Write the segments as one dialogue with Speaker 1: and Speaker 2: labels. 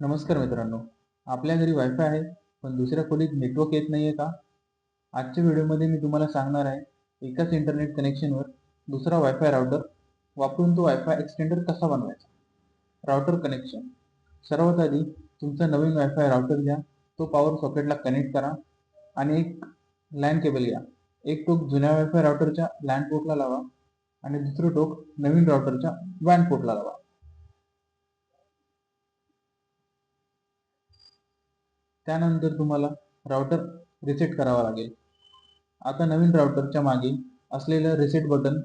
Speaker 1: नमस्कार मित्रांनो. आपल्या घरी वायफाय आहे पण दुसऱ्या खोलीत नेटवर्क येत नाही आहे का? आजच्या व्हिडिओमध्ये मी तुम्हाला सांगणार आहे एकाच इंटरनेट कनेक्शनवर दुसरा वायफाय राउटर वापरून तो वायफाय एक्सटेंडर कसा बनवायचा? राउटर कनेक्शन सर्वात आधी तुमचा नवीन वायफाय राउटर घ्या तो पॉवर सॉकेटला कनेक्ट करा आणि एक लँड केबल घ्या. एक टोक जुन्या वायफाय राऊटरच्या लँड पोर्टला लावा आणि दुसरं टोक नवीन राउटरच्या वॅन पोर्टला लावा. त्यानंतर तुम्हाला राउटर रिसेट करावा लागेल. आता नवीन राउटरच्या मागे असलेलं रिसेट बटन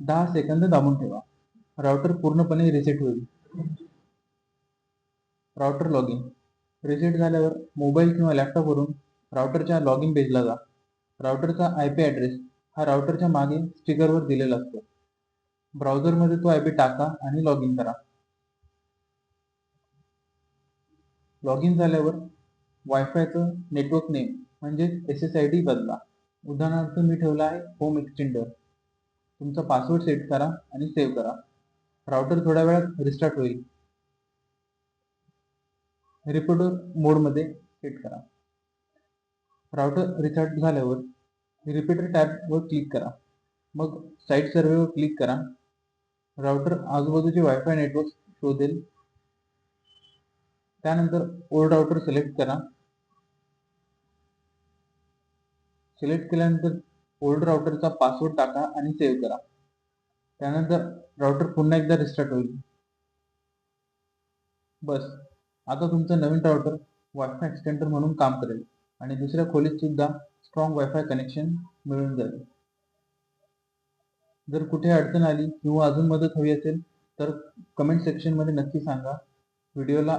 Speaker 1: दहा सेकंद दाबून ठेवा. राउटर पूर्णपणे रिसेट होईल. राउटर लॉगिन रिसेट झाल्यावर मोबाईल किंवा लॅपटॉपवरून राउटरच्या लॉगिन पेजला जा. राउटरचा आय पी ॲड्रेस हा राउटरच्या मागे स्टिकरवर दिलेला असतो. ब्राउझरमध्ये तो आय पी टाका आणि लॉग इन करा. लॉग इन झाल्यावर वायफायचं नेटवर्क नेम म्हणजेच एस एस आय डी बदला. उदाहरणार्थ मी ठेवला आहे होम एक्सटेंडर तुमचा पासवर्ड सेट करा आणि सेव्ह करा. राउटर थोड्या वेळात रिस्टार्ट होईल. रिपोर्टर मोडमध्ये सेट करा. राउटर रिस्टार्ट झाल्यावर रिपीटर टॅबवर क्लिक करा. मग साईट सर्वेवर क्लिक करा. राउटर आजूबाजूचे वायफाय नेटवर्क शोधेल. त्यानंतर ओल्ड राउटर सिलेक्ट करा. सिलेक्ट केल्यानंतर ओल्ड राउटरचा पासवर्ड टाका आणि सेव्ह करा. त्यानंतर राउटर पुन्हा एकदा रिस्टार्ट होईल. बस. आता तुमचं नवीन राउटर वायफाय एक्सटेंडर म्हणून काम करेल आणि दुसऱ्या खोलीत सुद्धा स्ट्रॉंग वायफाय कनेक्शन मिळून जाईल. जर कुठे अडचण आली किंवा अजून मदत हवी असेल तर कमेंट सेक्शनमध्ये नक्की सांगा. व्हिडिओला